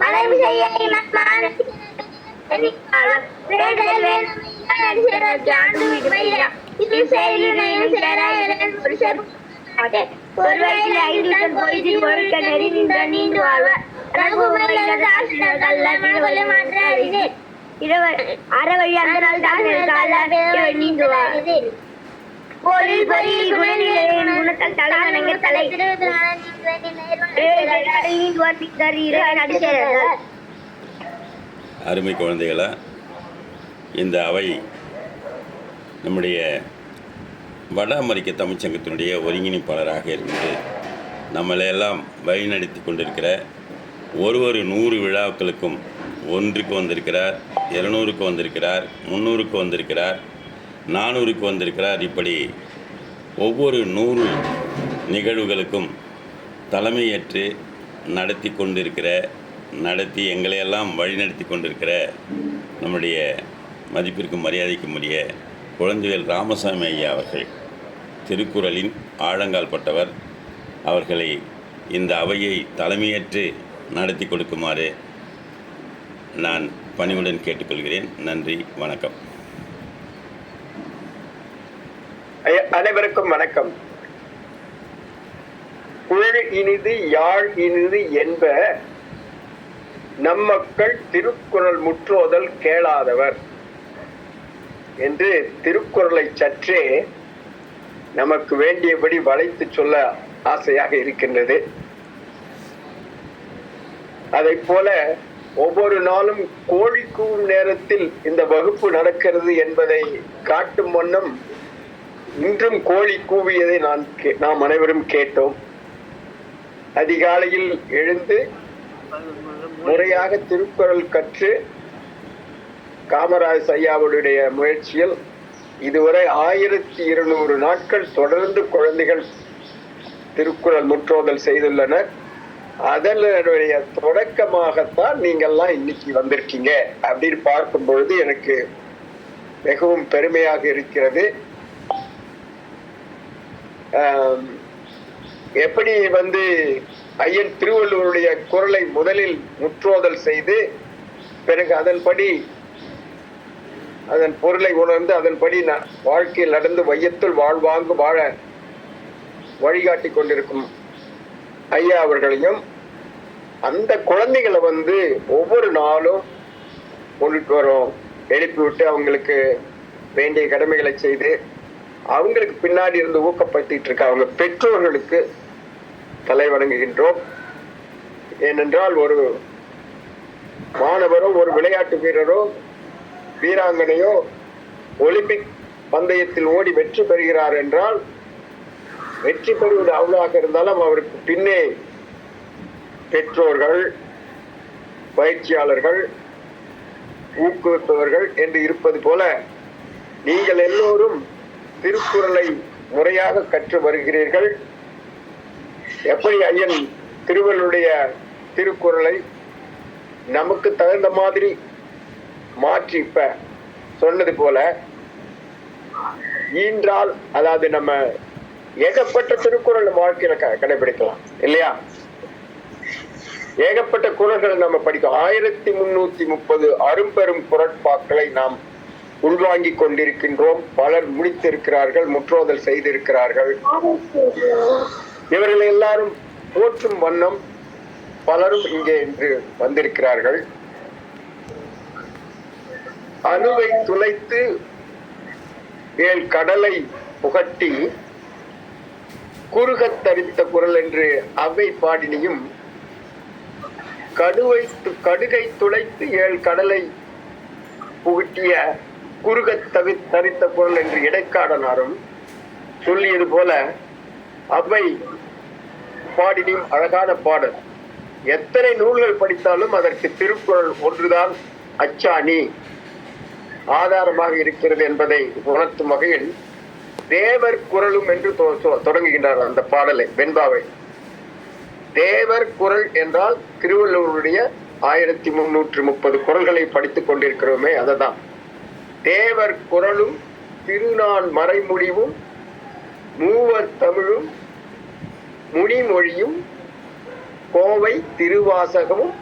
மனைவி செய்ய இனமான இது செயலினையும் ஒழுக்க நெறி நின்ற நீண்டு வாழ்வார் அறவழி அந்த நாள் தான் நீந்துவார் பொருள் பொறியில் குணநிலையின் குணத்தால் தலைவணங்க தலை நீந்துவார். அருமை குழந்தைகளா இந்த அவை நம்முடைய வட அமெரிக்க தமிழ்ச்சங்கத்தினுடைய ஒருங்கிணைப்பாளராக இருந்து நம்மளையெல்லாம் வழிநடத்தி கொண்டிருக்கிற ஒரு ஒரு நூறு விழாக்களுக்கும் ஒன்றுக்கு வந்திருக்கிறார் இருநூறுக்கு வந்திருக்கிறார் முந்நூறுக்கு வந்திருக்கிறார் நானூறுக்கு வந்திருக்கிறார் இப்படி ஒவ்வொரு நூறு நிகழ்வுகளுக்கும் தலைமையேற்று நடத்தி கொண்டிருக்கிற நடத்தி எங்களையெல்லாம் வழிநடத்தி கொண்டிருக்கிற நம்முடைய மதிப்பிற்கும் மரியாதைக்கும் உரிய குழந்தைகள் ராமசாமி ஐயா அவர்கள் திருக்குறளின் ஆழங்கால் பட்டவர் அவர்களை இந்த அவையை தலைமையேற்று நடத்தி கொடுக்குமாறு நான் பணிவுடன் கேட்டுக்கொள்கிறேன். நன்றி வணக்கம் ஐயா, அனைவருக்கும் வணக்கம். குழல் இனிது யாழ் இனிது என்ப நம்மக்கள் திருக்குறள் முற்றோதல் கேளாதவர் என்று திருக்குறளை சற்றே நமக்கு வேண்டியபடி வளைத்து சொல்ல ஆசையாக இருக்கின்றது. அதை போல ஒவ்வொரு நாளும் கோழி கூவும் நேரத்தில் இந்த வகுப்பு நடக்கிறது என்பதை காட்டும் வண்ணம் இன்றும் கோழி கூவியதை நான் கே- நாம் அனைவரும் கேட்டோம். அதிகாலையில் எழுந்து முறையாக திருக்குறள் கற்று காமராஜ் ஐயாவுடைய முயற்சியில் இதுவரை ஆயிரத்தி இருநூறு நாட்கள் தொடர்ந்து குழந்தைகள் திருக்குறள் முற்றோதல் செய்துள்ளனர். அதனுடைய தொடக்கமாகத்தான் நீங்கள்லாம் இன்னைக்கு வந்திருக்கீங்க. அப்படின்னு பார்க்கும் பொழுது எனக்கு மிகவும் பெருமையாக இருக்கிறது. எப்படி வந்து ஐயன் திருவள்ளுவருடைய குரலை முதலில் முற்றோதல் செய்து பிறகு அதன்படி அதன் பொருளை உணர்ந்து அதன்படி வாழ்க்கையில் நடந்து வையத்துள் வாழ்வாங்கு வாழ வழிகாட்டி கொண்டிருக்கும் ஐயா அவர்களையும் அந்த குழந்தைகளை வந்து ஒவ்வொரு நாளும் கொண்டுட்டு வரோம். எழுப்பி விட்டு அவங்களுக்கு வேண்டிய கடமைகளை செய்து அவங்களுக்கு பின்னாடி இருந்து ஊக்கப்படுத்திட்டு இருக்க அவங்க பெற்றோர்களுக்கு தலை வணங்குகின்றோம். ஏனென்றால் ஒரு மாணவரோ ஒரு விளையாட்டு வீரரோ வீராங்கனையோ ஒலிம்பிக் பந்தயத்தில் ஓடி வெற்றி பெறுகிறார் என்றால் வெற்றி பெறுவது அவ்வளவாக இருந்தாலும் அவருக்கு பின்னே பெற்றோர்கள் பயிற்சியாளர்கள் ஊக்குவிப்பவர்கள் என்று இருப்பது போல நீங்கள் எல்லோரும் திருக்குறளை முறையாக கற்று வருகிறீர்கள். எப்படி ஐயன் திருவள்ளுடைய திருக்குறளை நமக்கு தகுந்த மாதிரி மாற்றி இப்ப சொன்னது போல ஈன்றால் அதாவது நம்ம ஏகப்பட்ட திருக்குறள் வாழ்க்கையில க- கடைபிடிக்கலாம் இல்லையா? ஏகப்பட்ட குரல்களை நம்ம படிக்கும் ஆயிரத்தி முன்னூத்தி முப்பது அரும்பெரும் குரட்பாக்களை நாம் உள்வாங்கிக் கொண்டிருக்கின்றோம். பலர் முடித்திருக்கிறார்கள் முற்றோதல் செய்திருக்கிறார்கள். இவர்கள் எல்லாரும் போற்றும் வண்ணம் பலரும் இங்கே இன்று வந்திருக்கிறார்கள். அணுவை துளைத்து ஏழ் கடலை புகட்டி குறுகத் தரித்த குரல் என்று அவை பாடினியும் கடுவை கடுகை துளைத்து ஏழ் கடலை புகட்டிய குறுகத் தவி தரித்த குரல் என்று இடைக்காடனாரும் சொல்லியது போல அவை பாடினும் அழகான பாடல். எத்தனை நூல்கள் படித்தாலும் அதற்கு திருக்குறள் ஒன்றுதான் அச்சாணி. ஆதாரமாக இருக்கிறது என்பதை உணர்த்தும் வகையில் தேவர் குரலும் என்று தொடங்குகின்றார் அந்த பாடலை வெண்பாவை. தேவர் குரல் என்றால் திருவள்ளுவருடைய ஆயிரத்தி முன்னூற்றி முப்பது குரல்களை படித்துக் கொண்டிருக்கிறோமே அததான். தேவர் குரலும் திருநான் மறைமுடிவும் மூவர் தமிழும் முனிமொழியும் கோவை திருவாசகமும்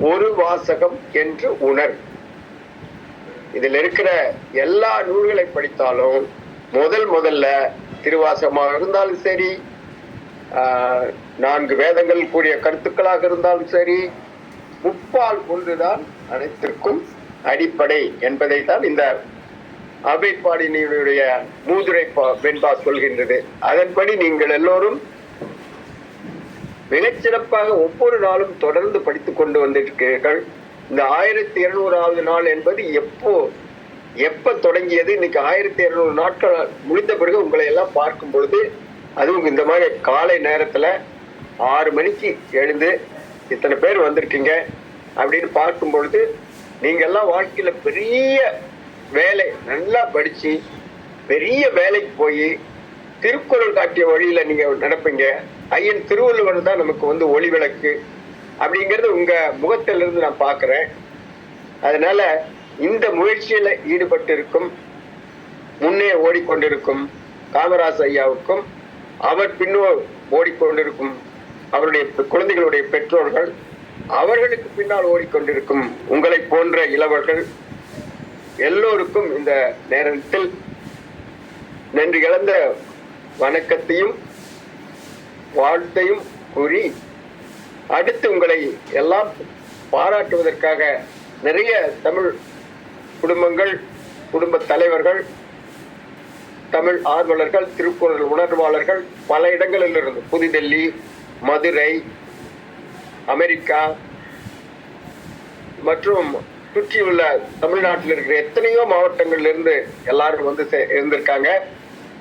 ஒரு வாசகம் என்று உணர். இதில் இருக்கிற எல்லா நூல்களை படித்தாலும் முதல் முதல்ல திருவாசகமாக இருந்தாலும் சரி நான்கு வேதங்கள் கூடிய கருத்துக்களாக இருந்தாலும் சரி முப்பால் கொண்டுதான் அனைத்திற்கும் அடிப்படை என்பதை தான் இந்த அவைப்பாடினுடைய மூதுரை பா- வெண்பா சொல்கின்றது. அதன்படி நீங்கள் எல்லோரும் மிகச்சிறப்பாக ஒவ்வொரு நாளும் தொடர்ந்து படித்துக் கொண்டு வந்திருக்கிறீர்கள். இந்த ஆயிரத்தி இருநூறாவது நாள் என்பது எப்போ எப்ப தொடங்கியது? இன்னைக்கு ஆயிரத்தி இருநூறு நாட்கள் முடிந்த பிறகு உங்களை எல்லாம் பார்க்கும் பொழுது அதுவும் இந்த மாதிரி காலை நேரத்துல ஆறு மணிக்கு எழுந்து இத்தனை பேர் வந்திருக்கீங்க அப்படின்னு பார்க்கும் பொழுது நீங்க எல்லாம் வாழ்க்கையில பெரிய வேலை நல்லா படிச்சு பெரிய வேலைக்கு போய் திருக்குறள் காட்டிய வழியில நீங்க நடப்பீங்க. ஐயன் திருவள்ளுவர் தான் நமக்கு வந்து ஒளி விளக்கு. அப்படிங்கறது உங்க முகத்திலிருந்து இருந்து நான் பாக்குறேன் அதனால இந்த முயற்சியில ஈடுபட்டு இருக்கும் முன்னே ஓடிக்கொண்டிருக்கும் காமராஜ் ஐயாவுக்கும் அவர் பின்னோ ஓடிக்கொண்டிருக்கும் அவருடைய குழந்தைகளுடைய பெற்றோர்கள் அவர்களுக்கு பின்னால் ஓடிக்கொண்டிருக்கும் உங்களை போன்ற இளவர்கள் எல்லோருக்கும் இந்த நேரத்தில் நன்றி கலந்த வணக்கத்தையும் வாழ்த்தையும் கூறி அடுத்து உங்களை எல்லாம் பாராட்டுவதற்காக நிறைய தமிழ் குடும்பங்கள் குடும்ப தலைவர்கள் தமிழ் ஆர்வலர்கள் திருக்குறள் உணர்வாளர்கள் பல இடங்களில் இருந்து புதுடெல்லி மதுரை அமெரிக்கா மற்றும் சுற்றியுள்ள தமிழ்நாட்டில் இருக்கிற எத்தனையோ மாவட்டங்கள்ல இருந்து எல்லாரும் வந்து சே- இருந்திருக்காங்க.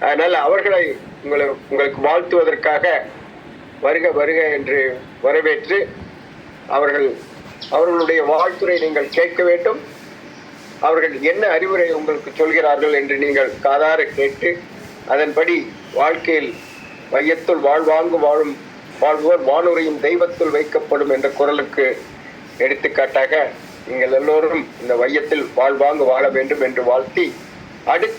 அதனால அவர்களை உங்களை உங்களுக்கு வாழ்த்துவதற்காக வருக வருக என்று வரவேற்று அவர்கள் அவர்களுடைய வாழ்த்துரை நீங்கள் கேட்க வேண்டும். அவர்கள் என்ன அறிவுரை உங்களுக்கு சொல்கிறார்கள் என்று நீங்கள் காதார கேட்டு அதன்படி வாழ்க்கையில் மையத்துள் வாழ்வாங்கு வாழும் வாழ்வோர் வானுரையும் தெய்வத்தில் வைக்கப்படும் என்ற குரலுக்கு எடுத்துக்காட்டாக நீங்கள் எல்லோரும் இந்த வையத்தில் வாழ்வாங்கு வாழ வேண்டும் என்று வாழ்த்தி அடுத்து